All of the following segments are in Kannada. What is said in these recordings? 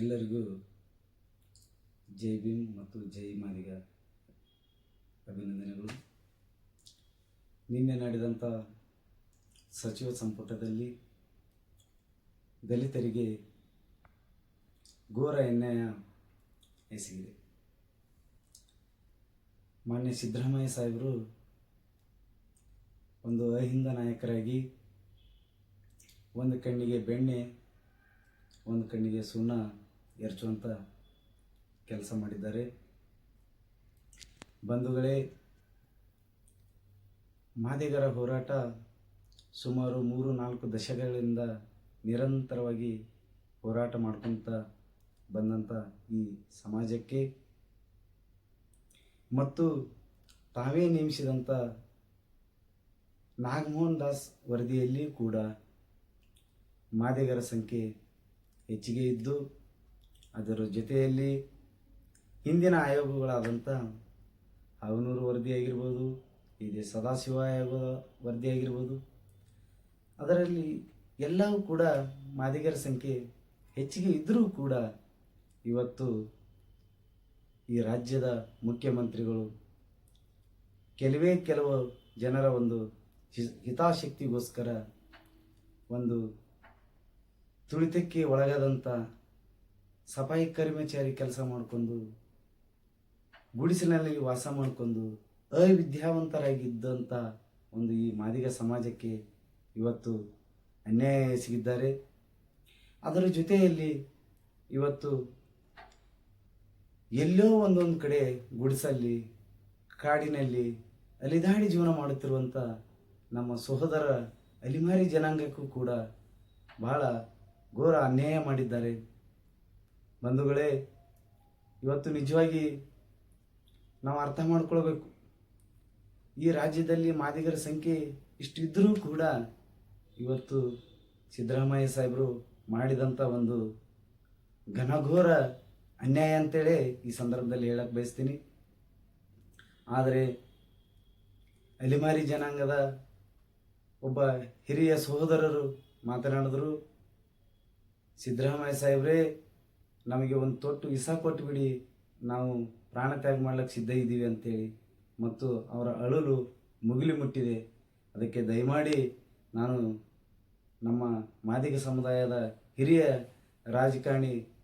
ಎಲ್ಲರಿಗೂ ಜೈ ಭೀಮ್ ಮತ್ತು ಜೈ ಮಾರಿಗ ಅಭಿನಂದನೆಗಳು. ನಿನ್ನೆ ನಡೆದಂಥ ಸಚಿವ ಸಂಪುಟದಲ್ಲಿ ದಲಿತರಿಗೆ ಘೋರ ಅನ್ಯಾಯ ಎಸಗಿದೆ. ಮಾನ್ಯ ಸಿದ್ದರಾಮಯ್ಯ ಸಾಹೇಬರು ಒಂದು ಅಹಿಂದ ನಾಯಕರಾಗಿ ಒಂದು ಕಣ್ಣಿಗೆ ಬೆಣ್ಣೆ, ಒಂದು ಕಣ್ಣಿಗೆ ಸುಣ್ಣ ಎರಚುವಂಥ ಕೆಲಸ ಮಾಡಿದ್ದಾರೆ. ಬಂಧುಗಳೇ, ಮಾದಿಗರ ಹೋರಾಟ ಸುಮಾರು ಮೂರು ನಾಲ್ಕು ದಶಕಗಳಿಂದ ನಿರಂತರವಾಗಿ ಹೋರಾಟ ಮಾಡ್ಕೊತ ಬಂದಂಥ ಈ ಸಮಾಜಕ್ಕೆ ಮತ್ತು ತಾವೇ ನೇಮಿಸಿದಂಥ ನಾಗಮೋಹನ್ ದಾಸ್ ವರದಿಯಲ್ಲಿಯೂ ಕೂಡ ಮಾದಿಗರ ಸಂಖ್ಯೆ ಹೆಚ್ಚಿಗೆ ಇದ್ದು ಅದರ ಜೊತೆಯಲ್ಲಿ ಹಿಂದಿನ ಆಯೋಗಗಳಾದಂಥ ಅವನೂರು ವರದಿ ಆಗಿರ್ಬೋದು ಇದೆ ಸದಾಶಿವ ಆಯೋಗ ವರದಿ ಆಗಿರ್ಬೋದು ಅದರಲ್ಲಿ ಎಲ್ಲವೂ ಕೂಡ ಮಾದಿಗರ ಸಂಖ್ಯೆ ಹೆಚ್ಚಿಗೆ ಇದ್ದರೂ ಕೂಡ ಇವತ್ತು ಈ ರಾಜ್ಯದ ಮುಖ್ಯಮಂತ್ರಿಗಳು ಕೆಲವೇ ಕೆಲವು ಜನರ ಒಂದು ಹಿತಾಸಕ್ತಿಗೋಸ್ಕರ ಒಂದು ತುಳಿತಕ್ಕೆ ಒಳಗಾದಂಥ ಸಫಾಯಿ ಕರ್ಮಚಾರಿ ಕೆಲಸ ಮಾಡಿಕೊಂಡು ಗುಡಿಸಿನಲ್ಲಿ ವಾಸ ಮಾಡಿಕೊಂಡು ಅವಿದ್ಯಾವಂತರಾಗಿದ್ದಂಥ ಒಂದು ಈ ಮಾದಿಗ ಸಮಾಜಕ್ಕೆ ಇವತ್ತು ಅನ್ಯಾಯ ಎಸಗಿದ್ದಾರೆ. ಅದರ ಜೊತೆಯಲ್ಲಿ ಇವತ್ತು ಎಲ್ಲೋ ಒಂದೊಂದು ಕಡೆ ಗುಡಿಸಲ್ಲಿ, ಕಾಡಿನಲ್ಲಿ ಅಲಿದಾಡಿ ಜೀವನ ಮಾಡುತ್ತಿರುವಂಥ ನಮ್ಮ ಸಹೋದರ ಅಲಿಮಾರಿ ಜನಾಂಗಕ್ಕೂ ಕೂಡ ಬಹಳ ಘೋರ ಅನ್ಯಾಯ ಮಾಡಿದ್ದಾರೆ. ಬಂಧುಗಳೇ, ಇವತ್ತು ನಿಜವಾಗಿ ನಾವು ಅರ್ಥ ಮಾಡ್ಕೊಳ್ಬೇಕು. ಈ ರಾಜ್ಯದಲ್ಲಿ ಮಾದಿಗರ ಸಂಖ್ಯೆ ಇಷ್ಟಿದ್ದರೂ ಕೂಡ ಇವತ್ತು ಸಿದ್ದರಾಮಯ್ಯ ಸಾಹೇಬರು ಮಾಡಿದಂಥ ಒಂದು ಘನಘೋರ ಅನ್ಯಾಯ ಅಂತೇಳಿ ಈ ಸಂದರ್ಭದಲ್ಲಿ ಹೇಳಕ್ಕೆ ಬಯಸ್ತೀನಿ. ಆದರೆ ಅಲಿಮಾರಿ ಜನಾಂಗದ ಒಬ್ಬ ಹಿರಿಯ ಸಹೋದರರು ಮಾತನಾಡಿದ್ರು. ಸಿದ್ದರಾಮಯ್ಯ ಸಾಹೇಬ್ರೇ ನಮಗೆ ಒಂದು ತೊಟ್ಟು ವಿಸ ಕೊಟ್ಟುಬಿಡಿ ನಾವು ಪ್ರಾಣ ತ್ಯಾಗ ಮಾಡ್ಲಿಕ್ಕೆ ಸಿದ್ಧ ಇದ್ದೀವಿ ಅಂತೇಳಿ. ಮತ್ತು ಅವರ ಅಳಲು ಮುಗಿಲಿ ಮುಟ್ಟಿದೆ. ಅದಕ್ಕೆ ದಯಮಾಡಿ ನಾನು ನಮ್ಮ ಮಾದಿಗ ಸಮುದಾಯದ ಹಿರಿಯ ರಾಜಕಾರಣಿಗಳಿಗಲ್ಲಿ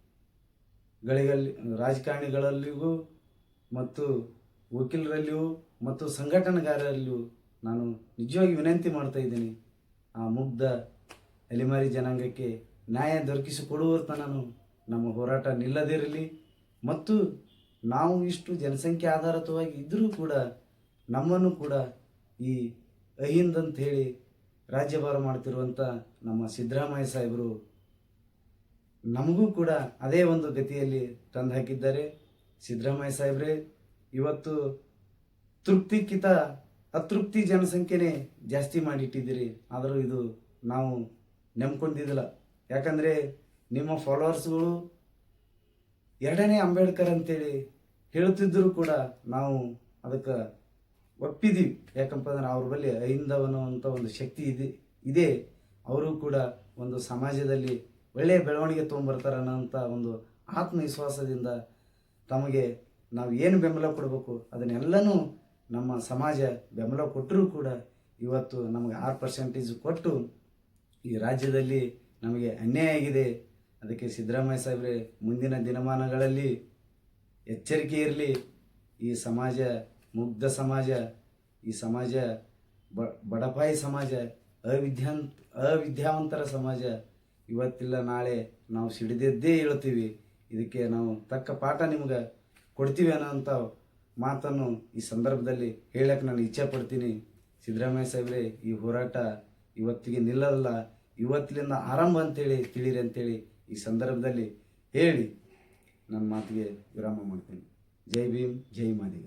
ರಾಜಕಾರಣಿಗಳಲ್ಲಿಗೂ ಮತ್ತು ವಕೀಲರಲ್ಲಿಯೂ ಮತ್ತು ಸಂಘಟನೆಗಾರರಲ್ಲಿಯೂ ನಾನು ನಿಜವಾಗಿ ವಿನಂತಿ ಮಾಡ್ತಾ ಇದ್ದೀನಿ. ಆ ಮುಗ್ಧ ಅಲೆಮಾರಿ ಜನಾಂಗಕ್ಕೆ ನ್ಯಾಯ ದೊರಕಿಸಿಕೊಡುವ ತನನು ನಮ್ಮ ಹೋರಾಟ ನಿಲ್ಲದಿರಲಿ ಮತ್ತು ನಾವು ಇಷ್ಟು ಜನಸಂಖ್ಯೆ ಆಧಾರಿತವಾಗಿ ಇದ್ದರೂ ಕೂಡ ನಮ್ಮನ್ನು ಕೂಡ ಈ ಅಹಿಂದ್ ಅಂತ ಹೇಳಿ ರಾಜ್ಯಭಾರ ಮಾಡ್ತಿರುವಂಥ ನಮ್ಮ ಸಿದ್ದರಾಮಯ್ಯ ಸಾಹೇಬರು ನಮಗೂ ಕೂಡ ಅದೇ ಒಂದು ಗತಿಯಲ್ಲಿ ತಂದು ಹಾಕಿದ್ದಾರೆ. ಸಿದ್ದರಾಮಯ್ಯ ಸಾಹೇಬ್ರೆ, ಇವತ್ತು ತೃಪ್ತಿಕಿತ, ಅತೃಪ್ತಿ ಜನಸಂಖ್ಯೆನೇ ಜಾಸ್ತಿ ಮಾಡಿಟ್ಟಿದ್ದೀರಿ. ಆದರೂ ಇದು ನಾವು ನೆಮ್ಕೊಂಡಿದ್ದಿಲ್ಲ ಯಾಕಂದರೆ ನಿಮ್ಮ ಫಾಲೋವರ್ಸ್ಗಳು ಎರಡನೇ ಅಂಬೇಡ್ಕರ್ ಅಂತೇಳಿ ಹೇಳ್ತಿದ್ದರೂ ಕೂಡ ನಾವು ಅದಕ್ಕೆ ಒಪ್ಪಿದ್ದೀವಿ ಯಾಕಂತಂದ್ರೆ ಅವ್ರ ಬಳಿ ಅಹಿಂದವನ್ನುವಂಥ ಒಂದು ಶಕ್ತಿ ಇದೆ ಇದೆ. ಅವರು ಕೂಡ ಒಂದು ಸಮಾಜದಲ್ಲಿ ಒಳ್ಳೆಯ ಬೆಳವಣಿಗೆ ತೊಗೊಂಬರ್ತಾರೆ ಅನ್ನೋಂಥ ಒಂದು ಆತ್ಮವಿಶ್ವಾಸದಿಂದ ತಮಗೆ ನಾವು ಏನು ಬೆಂಬಲ ಕೊಡಬೇಕು, ಅದನ್ನೆಲ್ಲನೂ ನಮ್ಮ ಸಮಾಜ ಬೆಂಬಲ ಕೊಟ್ಟರೂ ಕೂಡ ಇವತ್ತು ನಮಗೆ ಆರು ಪರ್ಸೆಂಟೇಜ್ ಕೊಟ್ಟು ಈ ರಾಜ್ಯದಲ್ಲಿ ನಮಗೆ ಅನ್ಯಾಯ ಆಗಿದೆ. ಅದಕ್ಕೆ ಸಿದ್ದರಾಮಯ್ಯ ಸಾಹೇಬ್ರೆ, ಮುಂದಿನ ದಿನಮಾನಗಳಲ್ಲಿ ಎಚ್ಚರಿಕೆ ಇರಲಿ. ಈ ಸಮಾಜ, ಮುಗ್ಧ ಸಮಾಜ, ಈ ಸಮಾಜ, ಬ, ಬಡಪಾಯಿ ಸಮಾಜ ಅವಿದ್ಯಾನ್ ಅವಿದ್ಯಾವಂತರ ಸಮಾಜ, ಇವತ್ತಿಲ್ಲ, ನಾಳೆ ನಾವು ಸಿಡಿದದ್ದೇ ಹೇಳ್ತೀವಿ ಇದಕ್ಕೆ ನಾವು ತಕ್ಕ ಪಾಠ ನಿಮ್ಗೆ ಕೊಡ್ತೀವಿ ಅನ್ನೋಂಥ ಮಾತನ್ನು ಈ ಸಂದರ್ಭದಲ್ಲಿ ಹೇಳಕ್ಕೆ ನಾನು ಇಚ್ಛೆ ಪಡ್ತೀನಿ. ಸಿದ್ದರಾಮಯ್ಯ ಸಾಹೇಬ್ರೆ, ಈ ಹೋರಾಟ ಇವತ್ತಿಗೆ ನಿಲ್ಲಲ್ಲ. ಇವತ್ತಿನಿಂದ ಆರಂಭ ಅಂತೇಳಿ ತಿಳಿರಿ ಅಂತೇಳಿ ಈ ಸಂದರ್ಭದಲ್ಲಿ ಹೇಳಿ ನನ್ನ ಮಾತಿಗೆ ವಿರಾಮ ಮಾಡ್ತೀನಿ. ಜೈ ಭೀಮ್ ಜೈ ಮಾದಿಗ.